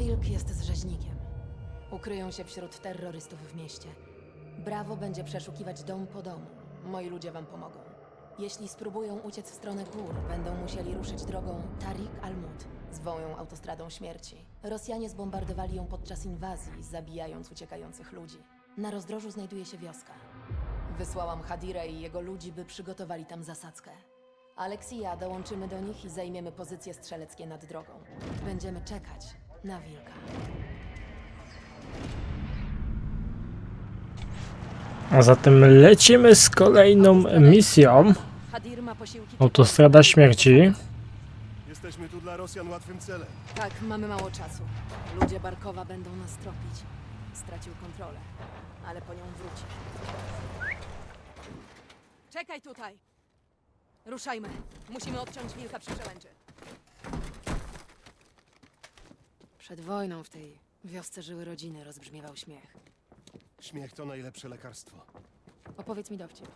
Wilk jest z rzeźnikiem. Ukryją się wśród terrorystów w mieście. Brawo będzie przeszukiwać dom po domu. Moi ludzie wam pomogą. Jeśli spróbują uciec w stronę gór, będą musieli ruszyć drogą Tariq al-Mud, zwą ją autostradą śmierci. Rosjanie zbombardowali ją podczas inwazji, zabijając uciekających ludzi. Na rozdrożu znajduje się wioska. Wysłałam Hadira i jego ludzi, by przygotowali tam zasadzkę. Alex i ja dołączymy do nich i zajmiemy pozycje strzeleckie nad drogą. Będziemy czekać na wilka. A zatem lecimy z kolejną misją. Hadir ma posiłki. Autostrada śmierci. Jesteśmy tu dla Rosjan łatwym celem. Tak, mamy mało czasu. Ludzie Barkowa będą nas tropić. Stracił kontrolę, ale po nią wróci. Czekaj tutaj! Ruszajmy. Musimy odciąć wilka przy przełęczy. Przed wojną w tej wiosce żyły rodziny, rozbrzmiewał śmiech. Śmiech to najlepsze lekarstwo. Opowiedz mi dowcip.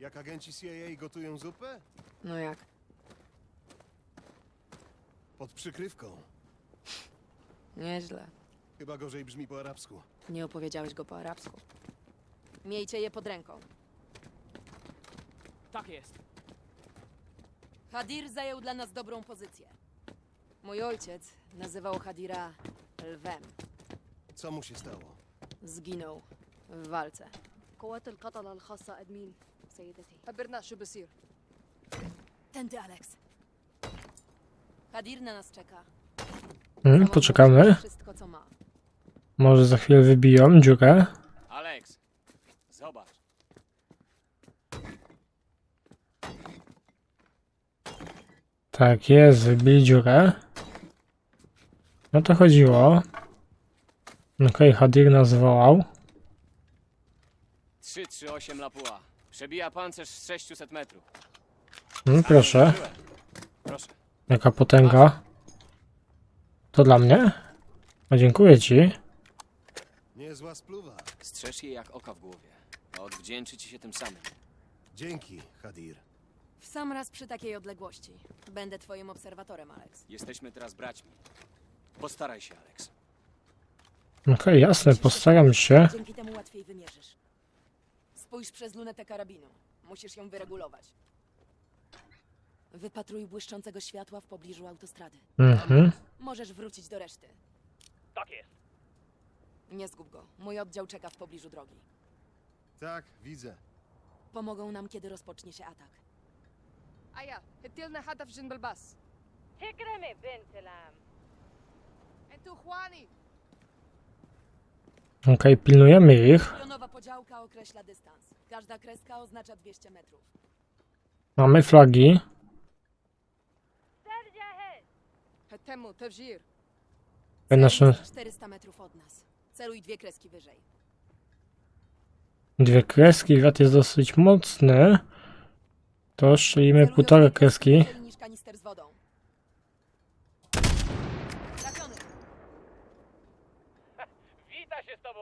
Jak agenci CIA gotują zupę? No jak? Pod przykrywką. Nieźle. Chyba gorzej brzmi po arabsku. Nie opowiedziałeś go po arabsku. Miejcie je pod ręką. Tak jest. Hadir zajął dla nas dobrą pozycję. Mój ojciec nazywał Hadira lwem. Co mu się stało? Zginął w walce. قوات القتلة الخاصة أدمين سيدتي خبرنا شو بصير Tędy, Alex. Hadir na nas czeka. Hmm, Zamontował poczekamy. Wszystko, co ma. Może za chwilę wybiją dziurę. Alex, zobacz. Tak jest, wybili dziurę. No to chodziło. Okej, Hadir nas wołał. 338 Lapua. Przebija pancerz z 600 metrów. No proszę. Proszę. jaka potęga. To dla mnie? No dziękuję ci. Niezła spluwa. Strzeż jej jak oka w głowie. A odwdzięczy ci się tym samym. Dzięki, Hadir. W sam raz przy takiej odległości. Będę twoim obserwatorem, Alex. Jesteśmy teraz braćmi. Postaraj się, Alex. Okej, jasne, postaram się. Dzięki temu łatwiej wymierzysz. Spójrz przez lunetę karabinu. Musisz ją wyregulować. Wypatruj błyszczącego światła w pobliżu autostrady. Mhm. Możesz wrócić do reszty. Tak jest. Nie zgub go. Mój oddział czeka w pobliżu drogi. Tak, widzę. Pomogą nam, kiedy rozpocznie się atak. أيا هتلنا هدف جنب الباص تكرمي بنت العم Okej, okay, pilnujemy ich. Podziałka określa dystans. Każda kreska oznacza 200 metrów. Mamy flagi. Temu, te wzir. Nasze... 400 metrów od nas. Celuj dwie kreski wyżej. Dwie kreski, wiatr jest dosyć mocny. To czyli półtorej kreski. niż kanister z wodą.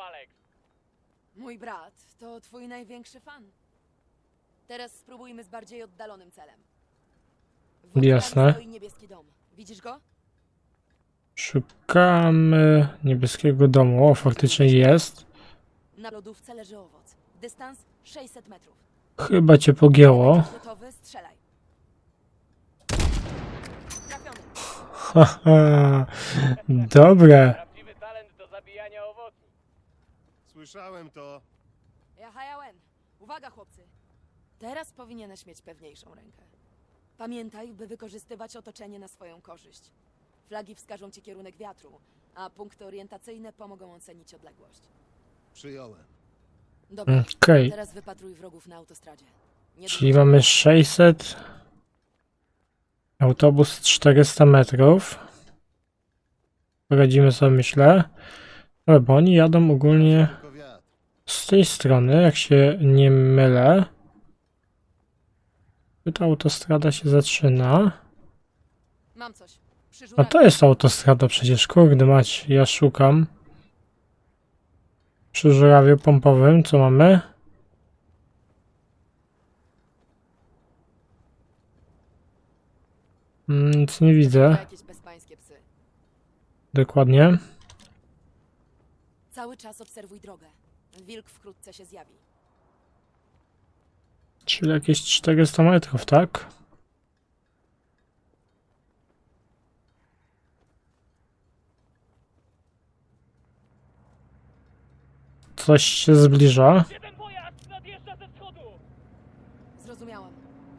Alex. Mój brat to twój największy fan. Teraz spróbujmy z bardziej oddalonym celem. Jasne. stoi niebieski dom. Widzisz go? Szukamy niebieskiego domu. O, faktycznie jest. Na lodówce leży owoc. Dystans 600 metrów. Chyba cię pogięło. Gotowy? Strzelaj. Trafiony. Haha. Dobre. Słyszałem to. Jahajawen. Uwaga, chłopcy. Teraz powinieneś mieć pewniejszą rękę. Pamiętaj, by wykorzystywać otoczenie na swoją korzyść. Flagi wskażą ci kierunek wiatru, a punkty orientacyjne pomogą ocenić odległość. Przyjąłem. Dobra, Okej. teraz wypatruj wrogów na autostradzie. Nie Czyli mamy 600. Autobus 400 metrów. Poradzimy sobie, myślę. Ale bo oni jadą ogólnie. Z tej strony, jak się nie mylę. Ta autostrada się zaczyna. Mam coś. Przy A to jest autostrada przecież, kurde mać, ja szukam. Przy żurawiu pompowym, co mamy? Mm, Nic nie widzę. Dokładnie. Cały czas obserwuj drogę. Wilk wkrótce się zjawi. Czyli jakieś 400 metrów, tak? Coś się zbliża. Zrozumiałam.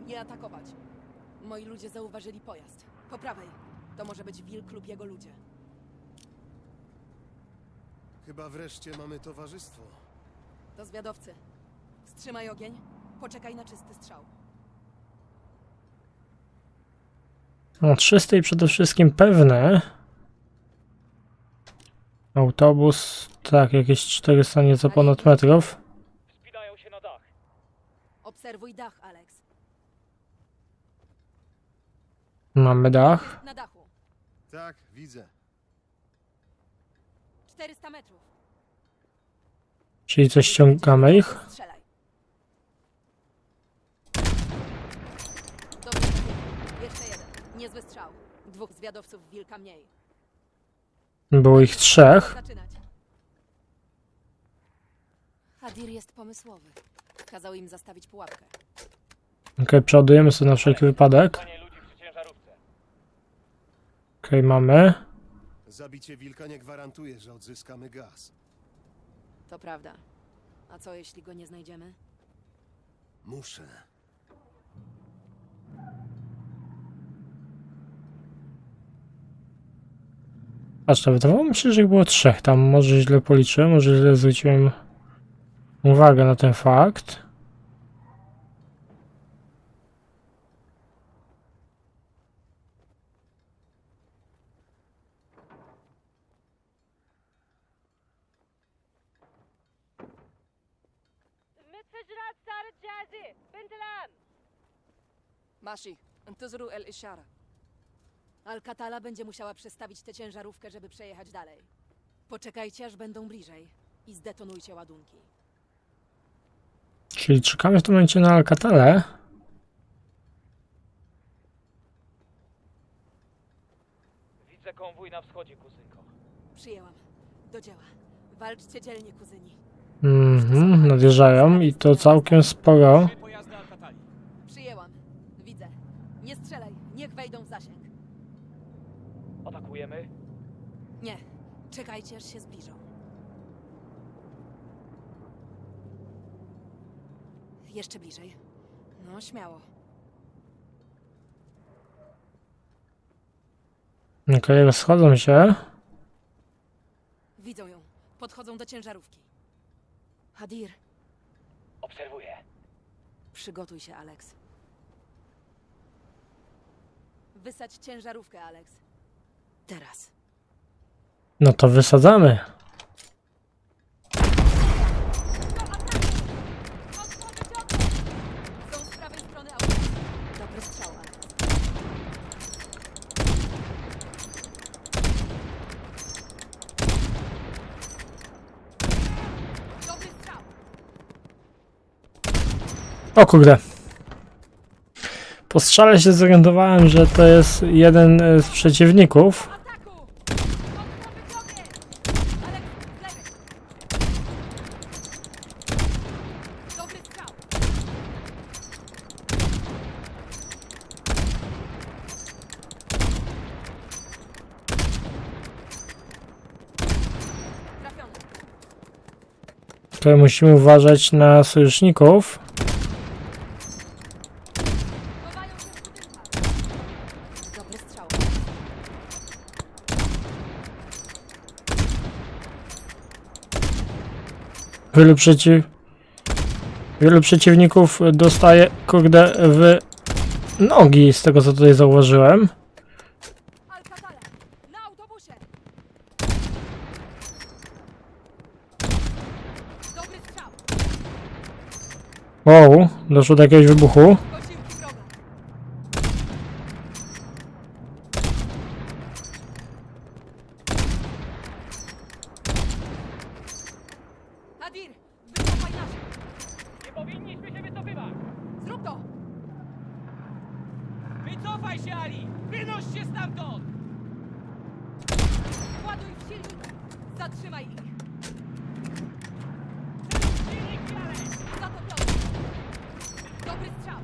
Nie atakować. Moi ludzie zauważyli pojazd. Po prawej. To może być wilk lub jego ludzie. Chyba wreszcie mamy towarzystwo. To zwiadowcy. Wstrzymaj ogień. Poczekaj na czysty strzał. O 300 i przede wszystkim pewne. Autobus, tak, jakieś 400 nieco ponad metrów. Obserwuj dach, Alex. Mamy dach. Na dachu. Tak, widzę. 400 metrów. Czyli coś ściągamy ich. Strzelaj. Dobrze. Jeszcze jeden. Niezły strzał. Dwóch zwiadowców wilka mniej. Było ich trzech. Zaczynać. Hadir jest pomysłowy. Kazał im zastawić pułapkę. Okej, przeładujemy sobie na wszelki wypadek. Okej, mamy. Zabicie wilka nie gwarantuje, że odzyskamy gaz. To prawda. A co jeśli go nie znajdziemy? Muszę. Patrz, to wydawało mi się, że ich było trzech. Tam może źle policzyłem, może źle zwróciłem uwagę na ten fakt. ماشي انتظروا الإشارة Alcatala będzie musiała przestawić tę ciężarówkę, żeby przejechać dalej. Poczekajcie, aż będą bliżej i zdetonujcie ładunki. Czyli czekamy w tym momencie na Alcatelę. Widzę konwój na wschodzie, kuzynko. Przyjęłam. Do dzieła. Walczcie dzielnie, kuzyni. Mhm, nadjeżdżają i to całkiem sporo. Czekajcie, aż się zbliżą. Jeszcze bliżej. No, śmiało. Okej, rozchodzą się. Widzą ją. Podchodzą do ciężarówki. Hadir, Obserwuję. przygotuj się, Alex. Wysać ciężarówkę, Alex. Teraz. No to wysadzamy. O kurde. Po strzale się zorientowałem, że to jest jeden e, z przeciwników. Ataku! Odprawy drogę! Alex, z lewej. Dobry strzał. Trafiony. Tutaj musimy uważać na sojuszników. Wielu przeciw... Wielu przeciwników dostaje, kurde, w nogi, z tego co tutaj zauważyłem. Alcatala! Na autobusie! Dobry strzał! Wow, doszło do jakiegoś wybuchu. Hadir! Wycofaj naszych! Nie powinniśmy się wycofywać! Zrób to! Wycofaj się, Ali! Wynoś się stamtąd! Łap silnik! Zatrzymaj ich! Zatopiony! Dobry strzał!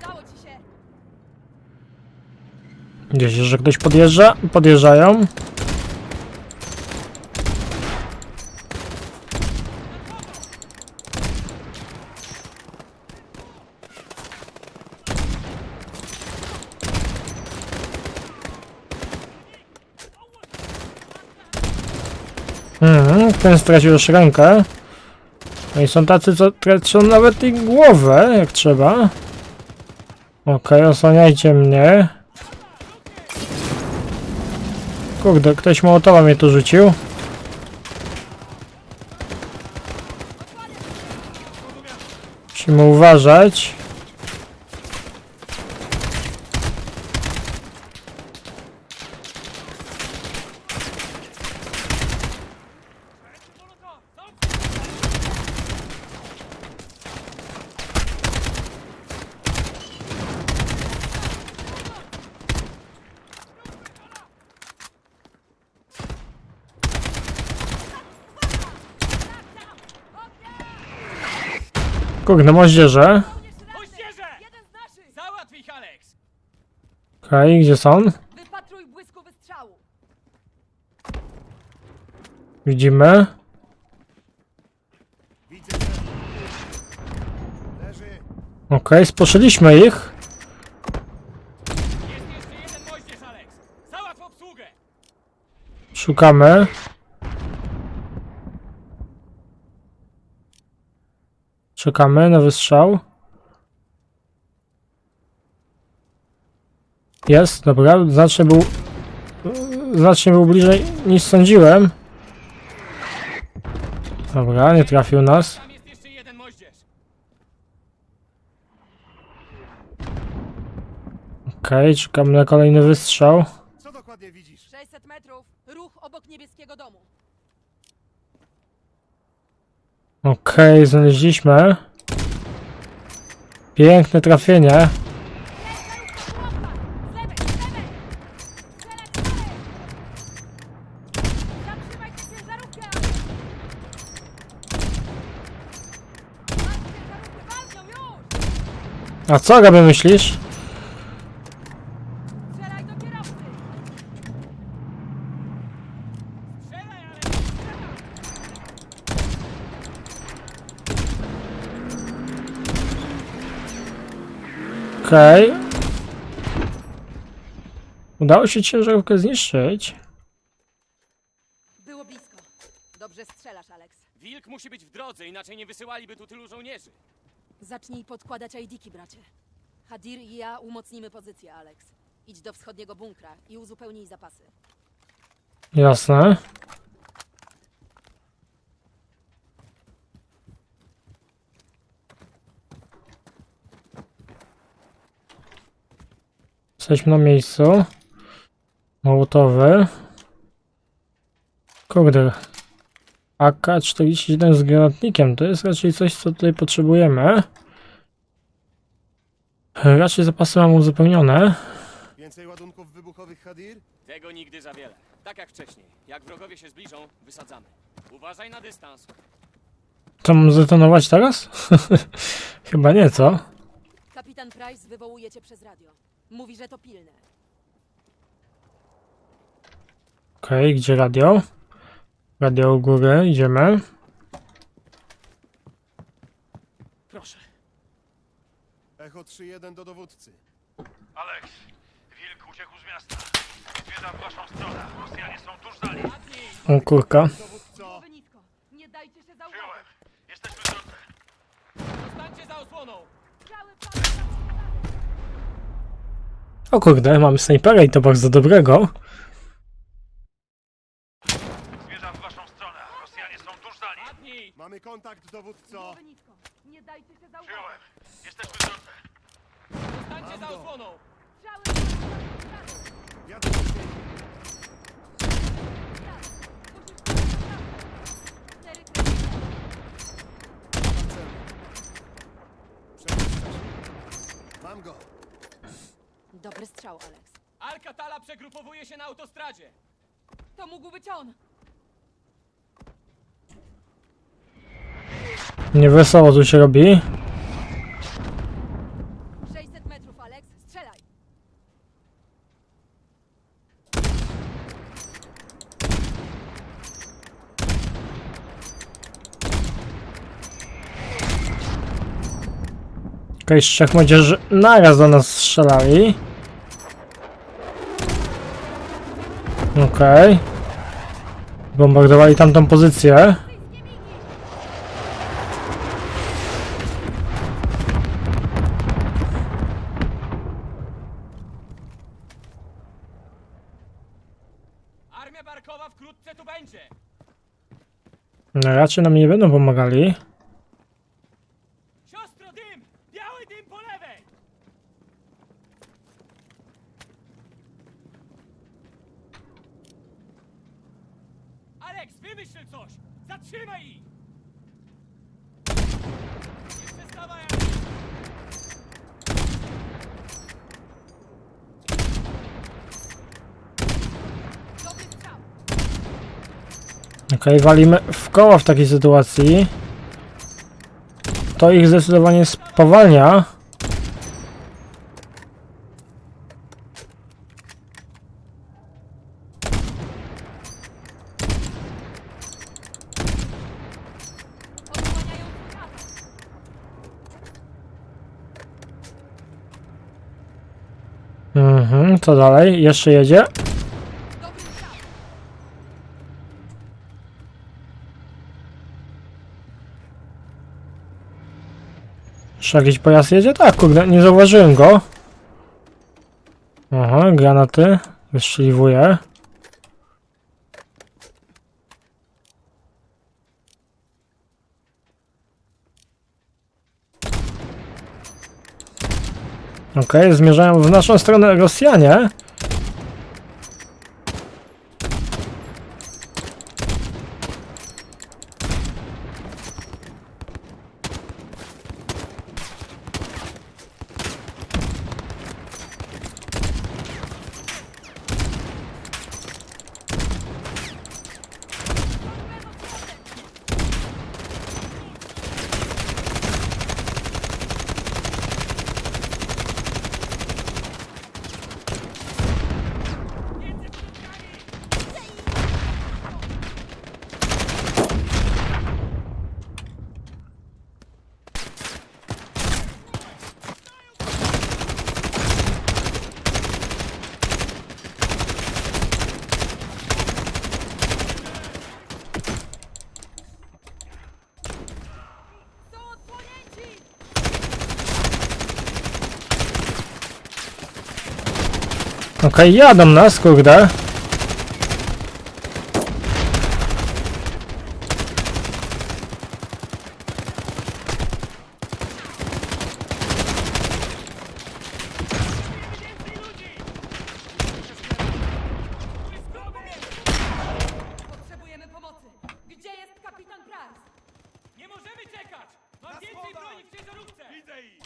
Dało ci się! Gdzieś że ktoś podjeżdża? Podjeżdżają. Mhm, ten stracił już rękę. No i są tacy, co tracą nawet i głowę, jak trzeba. Okej, osłaniajcie mnie. Kurde, ktoś mołotowa mnie tu rzucił. Musimy uważać. Kurde, moździerze. Moździerze! Jeden z naszych! Załatw ich, Alex! Okej, gdzie są? Wypatruj błysku wystrzału! Widzimy. Widzę cel. Leży. Okej, sposzyliśmy ich. Jest jeszcze jeden moździerz, Alex! Załatw obsługę! Szukamy. Czekamy na wystrzał. Jest, dobra, znacznie był znacznie był bliżej niż sądziłem. Dobra, nie trafił nas. Okej, czekamy na kolejny wystrzał. Co dokładnie widzisz? 600 metrów, ruch obok niebieskiego domu. Okej, znaleźliśmy. Piękne trafienie. A co, Gaby, myślisz? Strzelaj do kierowcy! Strzelaj, Alex! Okej. Udało się ciężarówkę zniszczyć. Było blisko. Dobrze strzelasz, Alex. Wilk musi być w drodze, inaczej nie wysyłaliby tu tylu żołnierzy. Zacznij podkładać ID-ki, bracie. Hadir i ja umocnimy pozycję, Alex. Idź do wschodniego bunkra i uzupełnij zapasy. Jasne. Jesteśmy na miejscu. Mołotowy. Kurde. AK-47 z granatnikiem. To jest raczej coś, co tutaj potrzebujemy. Raczej zapasy mam uzupełnione. Więcej ładunków wybuchowych Hadir? Tego nigdy za wiele. Tak jak wcześniej. Jak wrogowie się zbliżą, wysadzamy. Uważaj na dystans. Co mam zdetonować teraz? Chyba nie, co? Kapitan Price wywołuje cię przez radio. Mówi, że to pilne. Okej, gdzie radio? Radio u góry, idziemy. Proszę. Echo 3-1 do dowódcy. Alex, wilk uciekł z miasta. Zmierza w waszą stronę. Rosjanie są tuż za nim. O kurka. Dowódco! Głowy nisko. Nie dajcie się zauważyć. Przyjąłem. Jesteśmy w drodze. Zostańcie za osłoną! Strzały prawe. O kurde, mamy snajpera i to bardzo dobrego. Zmierza w waszą stronę. Rosjanie są tuż za nim. Padnij! Mamy kontakt, dowódco! Głowy nisko. Nie dajcie się zauważyć. Przyjąłem. Jesteśmy w drodze. Zostańcie za osłoną! Strzały Cztery się. Mam go! Dobry strzał, Alex. Al-Katala przegrupowuje się na autostradzie. To mógł być on! Niewesoło tu się robi. 600 metrów, Alex, strzelaj! Okej, z trzech młodzieży naraz do nas strzelali. Okej. Bombardowali tamtą pozycję. Armia Barkowa wkrótce tu będzie. No, raczej nam nie będą pomagali. Alex, wymyśl coś! Zatrzymaj ich! Nie walimy w koło w takiej sytuacji. To ich zdecydowanie spowalnia. Mhm, co dalej? Jeszcze jedzie? Jeszcze jakiś pojazd jedzie? Tak, kurde, nie zauważyłem go. Aha, granaty. Wystrzeliwuje. Okej, zmierzają w naszą stronę Rosjanie. Okej, jadą nas, kurde. Potrzebujemy pomocy! Gdzie jest kapitan Price? Nie możemy czekać! Mam więcej broni w ciężarówce! Widzę ich!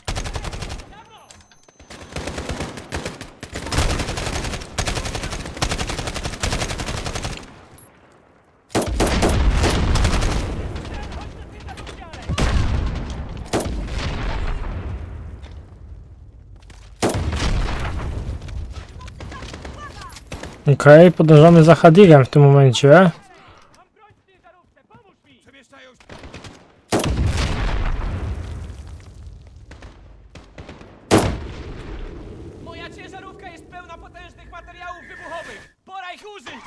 Dawno! Okej, podążamy za Hadigem w tym momencie. Mam broń w ciężarówce! Pomóż mi! Przemieszczają się! Moja ciężarówka jest pełna potężnych materiałów wybuchowych! Pora ich użyć!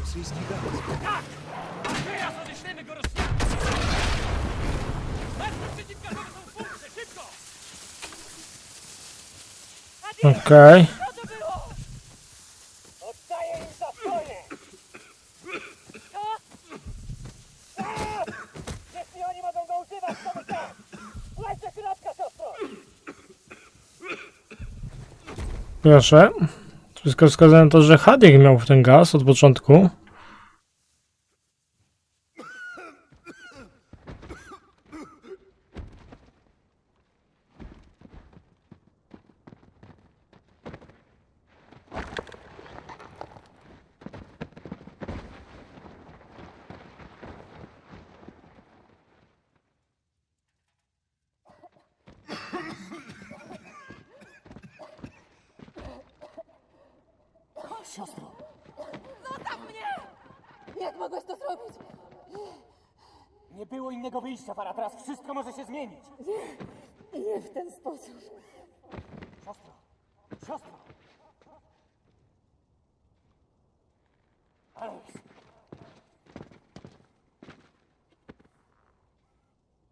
Rosyjski gaz. Tak! A teraz odeślemy go Rosjanom! Martwy przeciwgazowe są w bunkrze! Szybko! Okej. Proszę. Wszystko wskazuje na to, że Hadig miał w ten gaz od początku. Siostro, Jak mogłeś to zrobić? nie było innego wyjścia, Fara. Teraz wszystko może się zmienić. Nie w ten sposób. Siostro, siostro. Alex.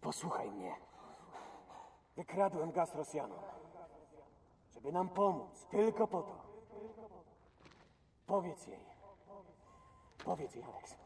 Posłuchaj mnie. Wykradłem gaz Rosjanom, żeby nam pomóc. Tylko po to. Powiedz jej. Powiedz jej, Alex.